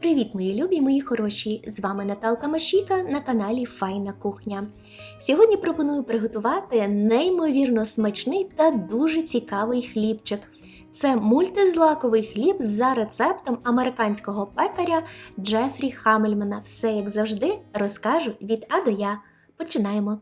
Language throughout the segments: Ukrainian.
Привіт, мої любі, мої хороші! З вами Наталка Машіка на каналі Файна Кухня. Сьогодні пропоную приготувати неймовірно смачний та дуже цікавий хлібчик. Це мультизлаковий хліб за рецептом американського пекаря Джефрі Хамельмана. Все як завжди розкажу від А до Я. Починаємо.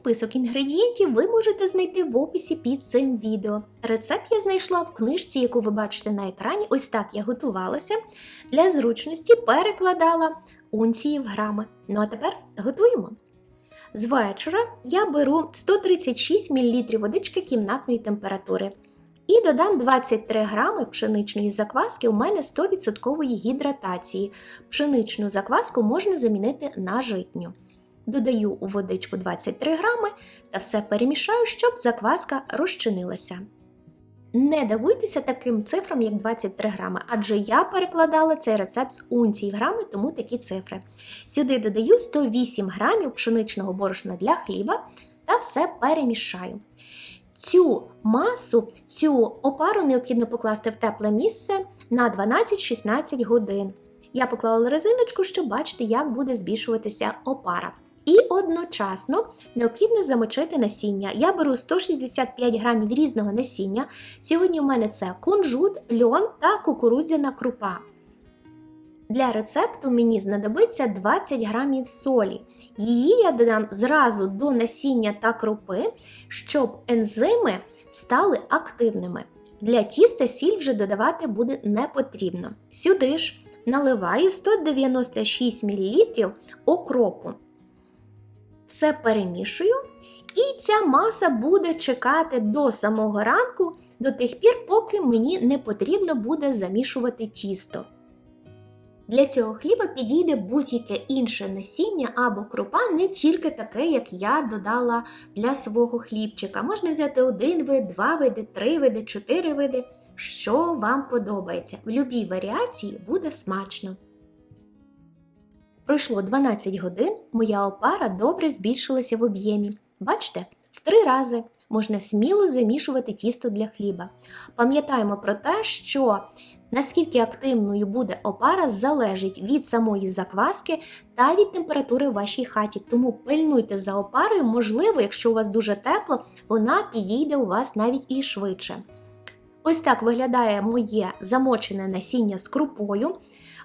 Список інгредієнтів ви можете знайти в описі під цим відео. Рецепт я знайшла в книжці, яку ви бачите на екрані. Ось так я готувалася. Для зручності перекладала унції в грами. Ну а тепер готуємо. З вечора я беру 136 мл водички кімнатної температури і додам 23 грами пшеничної закваски. У мене 100% гідратації. Пшеничну закваску можна замінити на житню. Додаю у водичку 23 грами та все перемішаю, щоб закваска розчинилася. Не дивуйтеся таким цифрам, як 23 грами, адже я перекладала цей рецепт з унцій грами, тому такі цифри. Сюди додаю 108 грамів пшеничного борошна для хліба та все перемішаю. Цю масу, цю опару необхідно покласти в тепле місце на 12-16 годин. Я поклала резиночку, щоб бачити, як буде збільшуватися опара. І одночасно необхідно замочити насіння. Я беру 165 грамів різного насіння. Сьогодні у мене це кунжут, льон та кукурудзяна крупа. Для рецепту мені знадобиться 20 грамів солі. Її я додам зразу до насіння та крупи, щоб ензими стали активними. Для тіста сіль вже додавати буде не потрібно. Сюди ж наливаю 196 мл окропу все перемішую, і ця маса буде чекати до самого ранку, до тих пір, поки мені не потрібно буде замішувати тісто. Для цього хліба підійде будь-яке інше насіння або крупа, не тільки таке, як я додала для свого хлібчика. Можна взяти один вид, два види, три види, чотири види, що вам подобається. В будь-якій варіації буде смачно. Пройшло 12 годин, моя опара добре збільшилася в об'ємі. Бачите, в три рази можна сміло замішувати тісто для хліба. Пам'ятаємо про те, що наскільки активною буде опара, залежить від самої закваски та від температури в вашій хаті. Тому пильнуйте за опарою, можливо, якщо у вас дуже тепло, вона підійде у вас навіть і швидше. Ось так виглядає моє замочене насіння з крупою.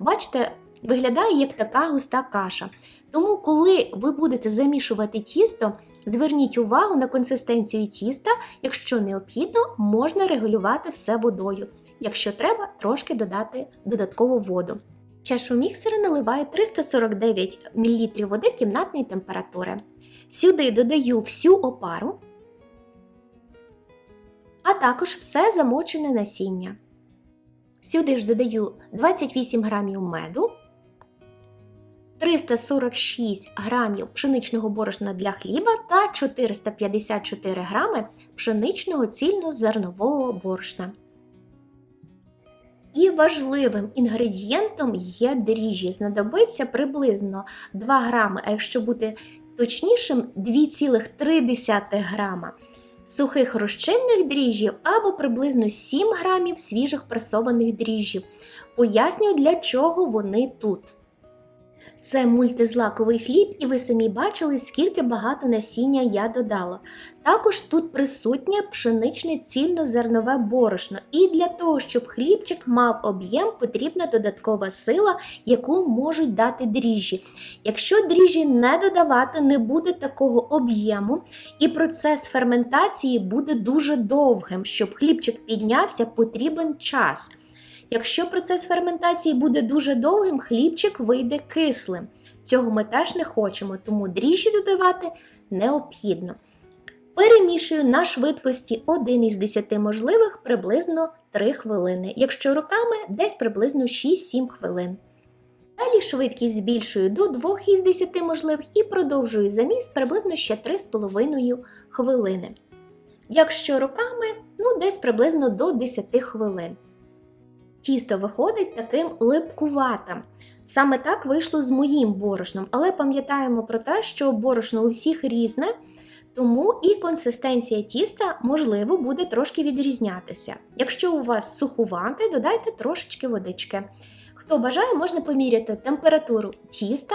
Бачите, виглядає як така густа каша. Тому, коли ви будете замішувати тісто, зверніть увагу на консистенцію тіста, якщо необхідно, можна регулювати все водою. Якщо треба, трошки додати додаткову воду. Чашу міксера наливаю 349 мл води кімнатної температури. Сюди додаю всю опару, а також все замочене насіння. Сюди ж додаю 28 грамів меду, 346 грамів пшеничного борошна для хліба та 454 грами пшеничного цільнозернового борошна. І важливим інгредієнтом є дріжджі. Знадобиться приблизно 2 грами, а якщо бути точнішим, 2,3 грама сухих розчинних дріжджів або приблизно 7 грамів свіжих пресованих дріжджів. Пояснюю, для чого вони тут. Це мультизлаковий хліб, і ви самі бачили, скільки багато насіння я додала. Також тут присутнє пшеничне цільнозернове борошно, і для того, щоб хлібчик мав об'єм, потрібна додаткова сила, яку можуть дати дріжджі. Якщо дріжджі не додавати, не буде такого об'єму, і процес ферментації буде дуже довгим. Щоб хлібчик піднявся, потрібен час. Якщо процес ферментації буде дуже довгим, хлібчик вийде кислим. Цього ми теж не хочемо, тому дріжджі додавати необхідно. Перемішую на швидкості 1 із 10 можливих приблизно 3 хвилини, якщо руками десь приблизно 6-7 хвилин. Далі швидкість збільшую до 2 із 10 можливих і продовжую заміс приблизно ще 3,5 хвилини. Якщо руками, ну десь приблизно до 10 хвилин. Тісто виходить таким липкуватим. Саме так вийшло з моїм борошном, але пам'ятаємо про те, що борошно у всіх різне, тому і консистенція тіста, можливо, буде трошки відрізнятися. Якщо у вас сухувате, додайте трошечки водички. Хто бажає, можна поміряти температуру тіста.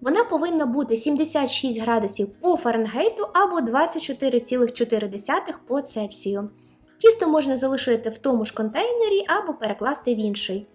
Вона повинна бути 76 градусів по Фаренгейту або 24,4 по Цельсію. Тісто можна залишити в тому ж контейнері або перекласти в інший.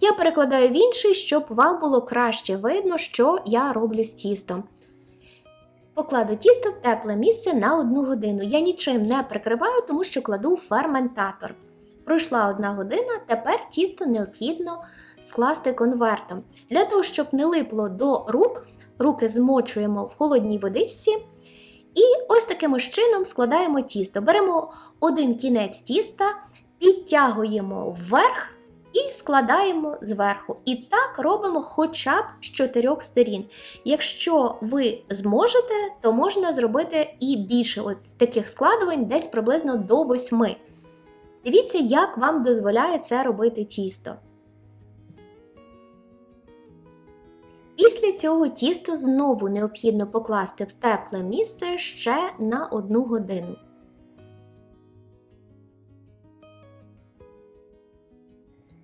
Я перекладаю в інший, щоб вам було краще видно, що я роблю з тістом. Покладу тісто в тепле місце на 1 годину. Я нічим не прикриваю, тому що кладу в ферментатор. Пройшла одна година, тепер тісто необхідно скласти конвертом. Для того, щоб не липло до рук, руки змочуємо в холодній водичці. І ось таким чином складаємо тісто. Беремо один кінець тіста, підтягуємо вверх і складаємо зверху. І так робимо хоча б з чотирьох сторін. Якщо ви зможете, то можна зробити і більше ось таких складувань, десь приблизно до восьми. Дивіться, як вам дозволяє це робити тісто. Після цього тісто знову необхідно покласти в тепле місце ще на одну годину.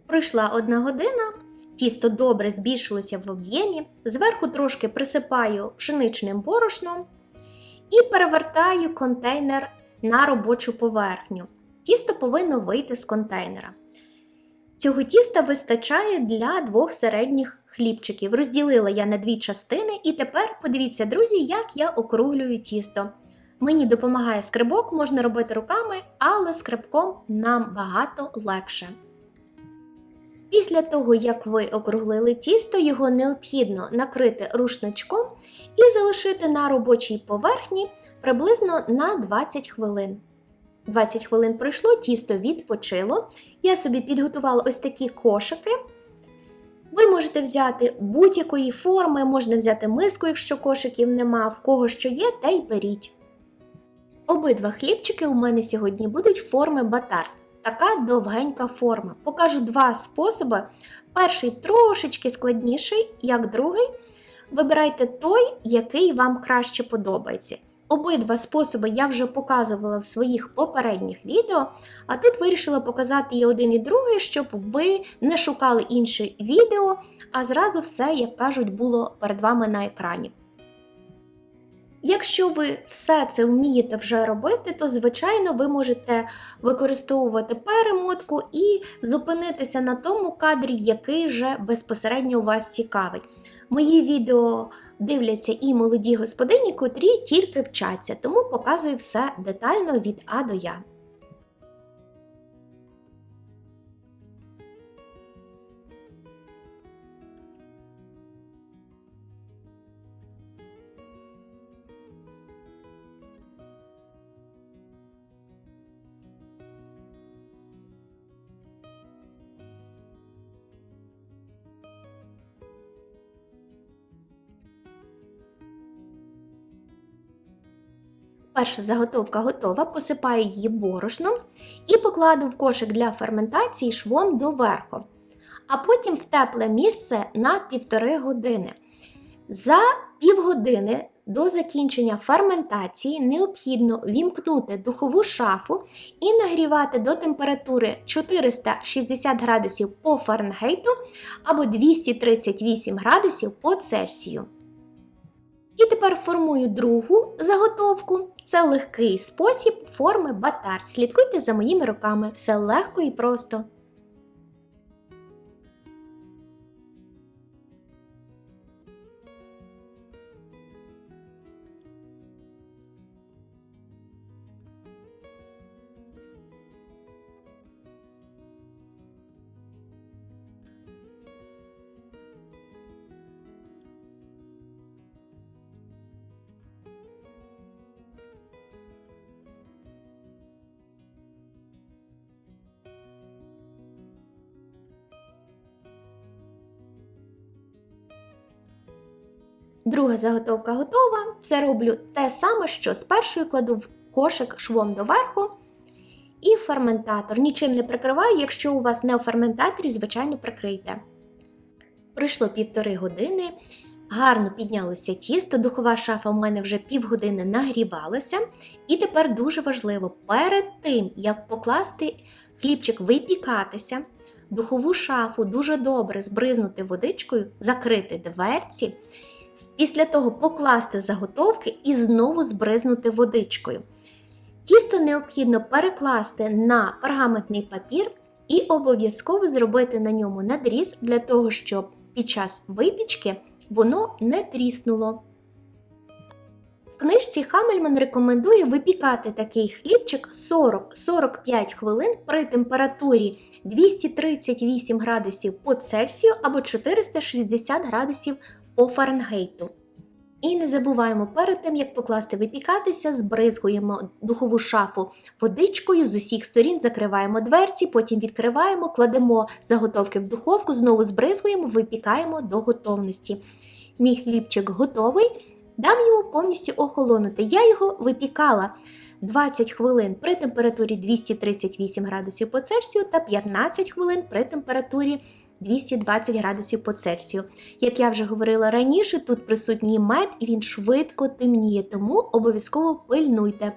Пройшла одна година, тісто добре збільшилося в об'ємі, зверху трошки присипаю пшеничним борошном і перевертаю контейнер на робочу поверхню. Тісто повинно вийти з контейнера. Цього тіста вистачає для двох середніх хлібчиків. Розділила я на дві частини, і тепер подивіться, друзі, як я округлюю тісто. Мені допомагає скрибок, можна робити руками, але скрибком нам багато легше. Після того, як ви округлили тісто, його необхідно накрити рушничком і залишити на робочій поверхні приблизно на 20 хвилин. 20 хвилин пройшло, тісто відпочило. Я собі підготувала ось такі кошики. Ви можете взяти будь-якої форми, можна взяти миску, якщо кошиків нема, в кого що є, те й беріть. Обидва хлібчики у мене сьогодні будуть форми батарт. Така довгенька форма. Покажу два способи. Перший трошечки складніший, як другий. Вибирайте той, який вам краще подобається. Обидва способи я вже показувала в своїх попередніх відео, а тут вирішила показати і один і другий, щоб ви не шукали інше відео, а зразу все, як кажуть, було перед вами на екрані. Якщо ви все це вмієте вже робити, то, звичайно, ви можете використовувати перемотку і зупинитися на тому кадрі, який вже безпосередньо вас цікавить. Мої відео дивляться і молоді господині, котрі тільки вчаться, тому показую все детально від А до Я. Перша заготовка готова, посипаю її борошном і покладу в кошик для ферментації швом доверху, а потім в тепле місце на півтори години. За півгодини до закінчення ферментації необхідно вімкнути духову шафу і нагрівати до температури 460 градусів по Фаренгейту або 238 градусів по Цельсію. І тепер формую другу заготовку. Це легкий спосіб форми батар. Слідкуйте за моїми руками. Все легко і просто. Друга заготовка готова. Все роблю те саме, що з першою кладу в кошик швом доверху. І ферментатор. Нічим не прикриваю, якщо у вас не у ферментаторі, звичайно, прикрийте. Пройшло півтори години. Гарно піднялося тісто, духова шафа в мене вже півгодини нагрівалася. І тепер дуже важливо, перед тим, як покласти хлібчик випікатися, духову шафу дуже добре збризнути водичкою, закрити дверці. Після того покласти заготовки і знову збризнути водичкою. Тісто необхідно перекласти на пергаментний папір і обов'язково зробити на ньому надріз для того, щоб під час випічки воно не тріснуло. В книжці Хамельман рекомендує випікати такий хлібчик 40-45 хвилин при температурі 238 градусів по Цельсію або 460 градусів по Фаренгейту. І не забуваємо перед тим, як покласти випікатися, збризгуємо духову шафу водичкою з усіх сторін, закриваємо дверці, потім відкриваємо, кладемо заготовки в духовку, знову збризгуємо, випікаємо до готовності. Мій хлібчик готовий, дам йому повністю охолонути. Я його випікала 20 хвилин при температурі 238 градусів по Цельсію та 15 хвилин при температурі 220 градусів по Цельсію. Як я вже говорила раніше, тут присутній мед і він швидко темніє, тому обов'язково пильнуйте.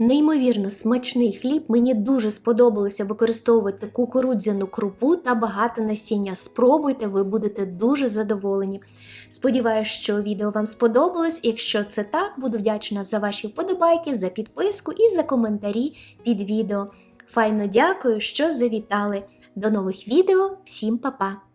Неймовірно смачний хліб, мені дуже сподобалося використовувати кукурудзяну крупу та багато насіння. Спробуйте, ви будете дуже задоволені. Сподіваюсь, що відео вам сподобалось. Якщо це так, буду вдячна за ваші вподобайки, за підписку і за коментарі під відео. Файно дякую, що завітали. До нових відео, всім па-па!